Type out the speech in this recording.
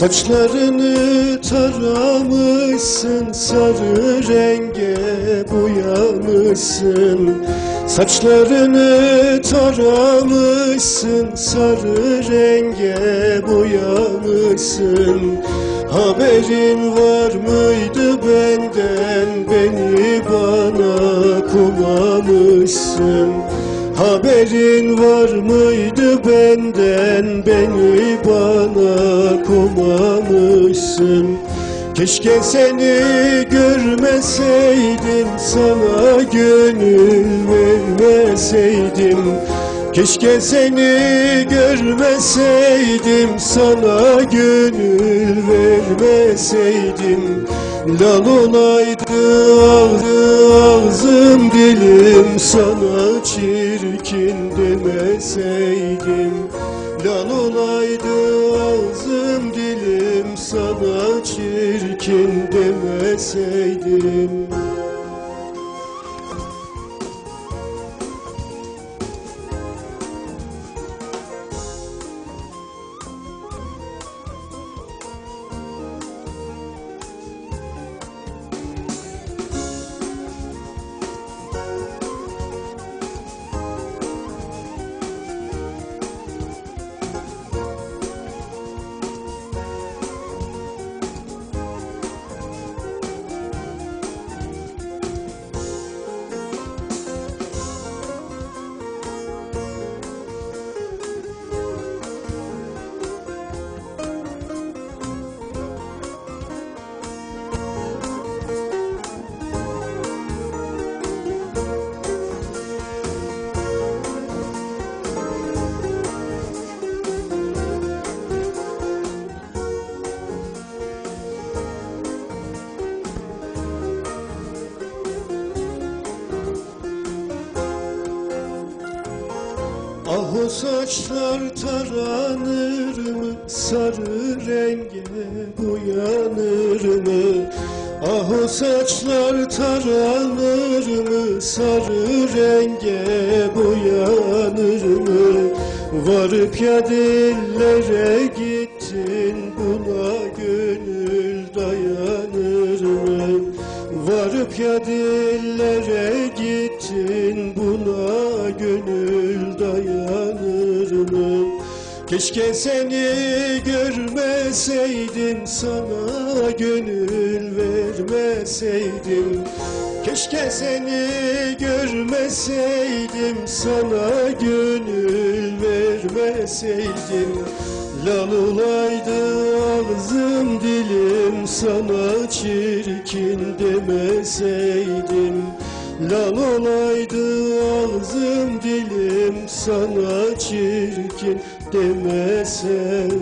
Saçlarını taramışsın sarı renge boyamışsın. Saçlarını taramışsın sarı renge boyamışsın. Haberin var mıydı benden? Beni bana kulamışsın Haberin var mıydı benden? Beni bana kumamışsın Keşke seni görmeseydim sana gönül vermeseydim Keşke seni görmeseydim sana gönül vermeseydim. Lal olaydı ağzı ağzım dilim sana çirkin demeseydim. Lal olaydı ağzım dilim sana çirkin demeseydim Ah o saçlar taranır mı? Sarı renge boyanır mı? Ah o saçlar taranır mı? Sarı renge boyanır mı? Varıp ya dillere gittin buna gönül dayanır mı? Varıp ya dillere gittin buna gönül mı? Keşke seni görmeseydim sana gönül vermeseydim. Keşke seni görmeseydim sana gönül vermeseydim. Lal olaydı ağzım dilim sana çirkin demeseydim Lal olaydı ağzım dilim sana çirkin demeseydim